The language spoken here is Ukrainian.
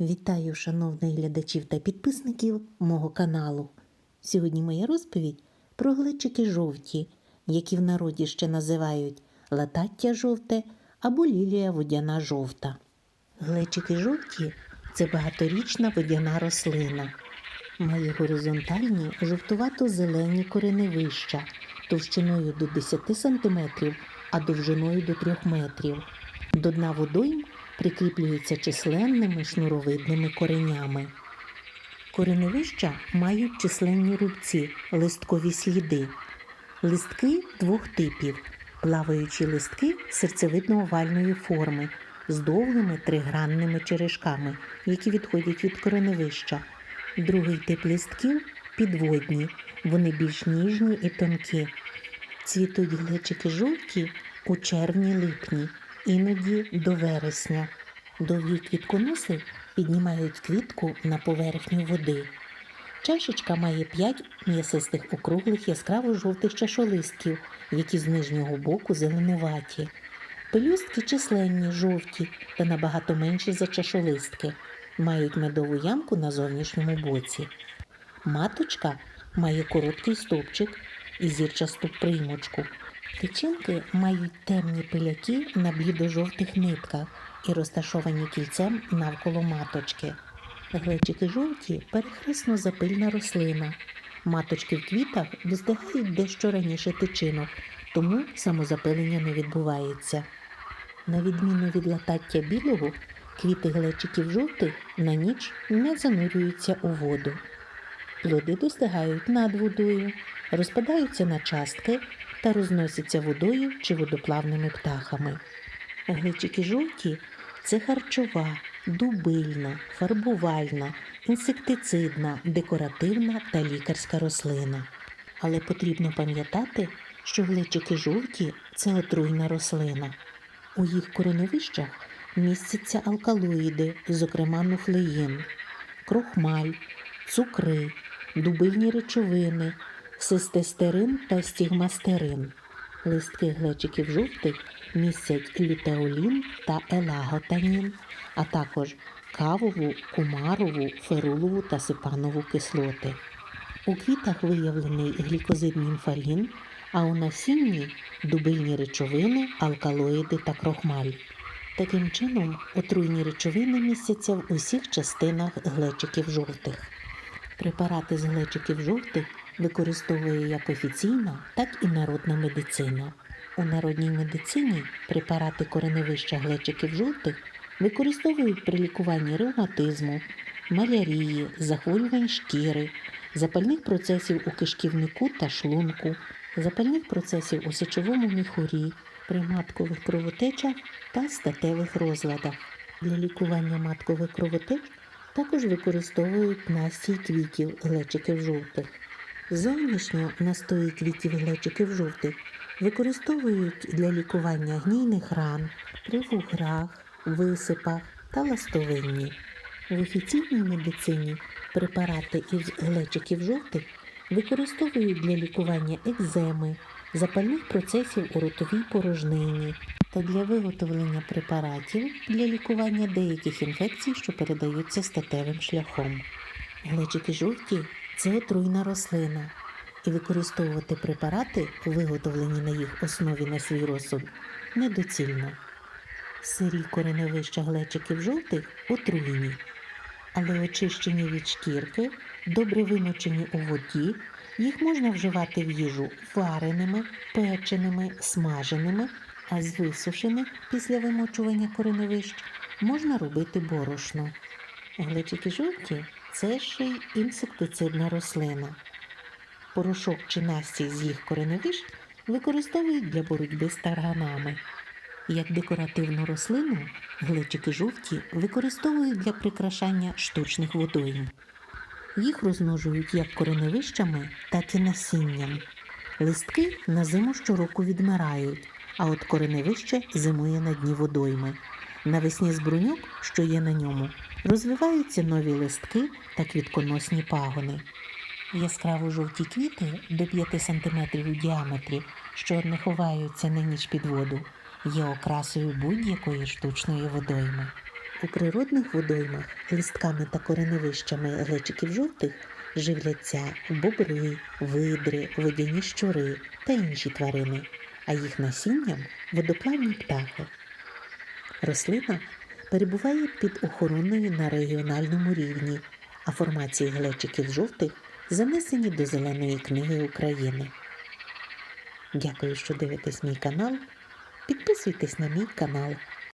Вітаю шановних глядачів та підписників мого каналу. Сьогодні моя розповідь про глечики жовті, які в народі ще називають латаття жовте або лілія водяна жовта. Глечики жовті це багаторічна водяна рослина. Має горизонтальні жовтувато-зелені кореневища товщиною до 10 см, а довжиною до 3 метрів. До дна водойм прикріплюється численними шнуровидними коренями. Кореневища мають численні рубці, листкові сліди. Листки двох типів: плаваючі листки серцевидно-овальної форми з довгими тригранними черешками, які відходять від кореневища. Другий тип листків підводні, вони більш ніжні і тонкі. Цвітуть глечики жовті у червні-липні, іноді до вересня. Довгі квітконоси піднімають квітку на поверхню води. Чашечка має п'ять м'ясистих округлих яскраво-жовтих чашолистків, які з нижнього боку зеленуваті. Пелюстки численні, жовті та набагато менші за чашолистки, мають медову ямку на зовнішньому боці. Маточка має короткий стовпчик і зірчасту приймочку. Тичинки мають темні пиляки на блідо-жовтих нитках і розташовані кільцем навколо маточки. Глечики жовті перехресно запильна рослина. Маточки в квітах достигають дещо раніше тичинок, тому самозапилення не відбувається. На відміну від латаття білого, квіти глечиків жовтих на ніч не занурюються у воду. Плоди достигають над водою, розпадаються на частки та розносяться водою чи водоплавними птахами. Глечики жовті це харчова, дубильна, фарбувальна, інсектицидна, декоративна та лікарська рослина. Але потрібно пам'ятати, що глечики жовті це отруйна рослина. У їх кореневищах містяться алкалоїди, зокрема нуфлеїн, крохмаль, цукри, дубильні речовини, цистестерин та стігмастерин. Листки глечиків жовтих містять лютеолін та елаготанін, а також кавову, кумарову, ферулову та сипанову кислоти. У квітах виявлений глікозид німфалін, а у насінні дубильні речовини, алкалоїди та крохмаль. Таким чином, отруйні речовини містяться в усіх частинах глечиків жовтих. Препарати з глечиків жовтих використовує як офіційна, так і народна медицина. У народній медицині препарати кореневища глечиків жовтих використовують при лікуванні ревматизму, малярії, захворювань шкіри, запальних процесів у кишківнику та шлунку, запальних процесів у сечовому міхурі, при маткових кровотечах та статевих розладах. Для лікування маткових кровотеч також використовують настій квітів глечиків жовтих. Зовнішньо настої квітів глечиків жовтих використовують для лікування гнійних ран, при вуграх, висипах та ластовинні. В офіційній медицині препарати із глечиків жовтих використовують для лікування екземи, запальних процесів у ротовій порожнині та для виготовлення препаратів для лікування деяких інфекцій, що передаються статевим шляхом. Глечики жовті це отруйна рослина, і використовувати препарати, виготовлені на їх основі на свій розсуд, недоцільно. Сирі кореневища глечиків жовтих отруйні, але очищені від шкірки, добре вимочені у воді, їх можна вживати в їжу вареними, печеними, смаженими, а з висушених після вимочування кореневищ можна робити борошно. Глечики жовті це ще й інсектицидна рослина. Порошок чи настій з їх кореневищ використовують для боротьби з тарганами. Як декоративну рослину глечики жовті використовують для прикрашання штучних водойм. Їх розмножують як кореневищами, так і насінням. Листки на зиму щороку відмирають, а от кореневище зимує на дні водойми. Навесні з що є на ньому, розвиваються нові листки та квітконосні пагони. Яскраво жовті квіти до 5 см у діаметрі, що не ховаються на ніч під воду, є окрасою будь-якої штучної водойми. У природних водоймах листками та кореневищами глечиків жовтих живляться бобри, видри, водяні щури та інші тварини, а їх насінням водоплавні птахи. Рослина перебуває під охороною на регіональному рівні, а формації глечиків жовтих занесені до Зеленої книги України. Дякую, що дивитесь мій канал. Підписуйтесь на мій канал.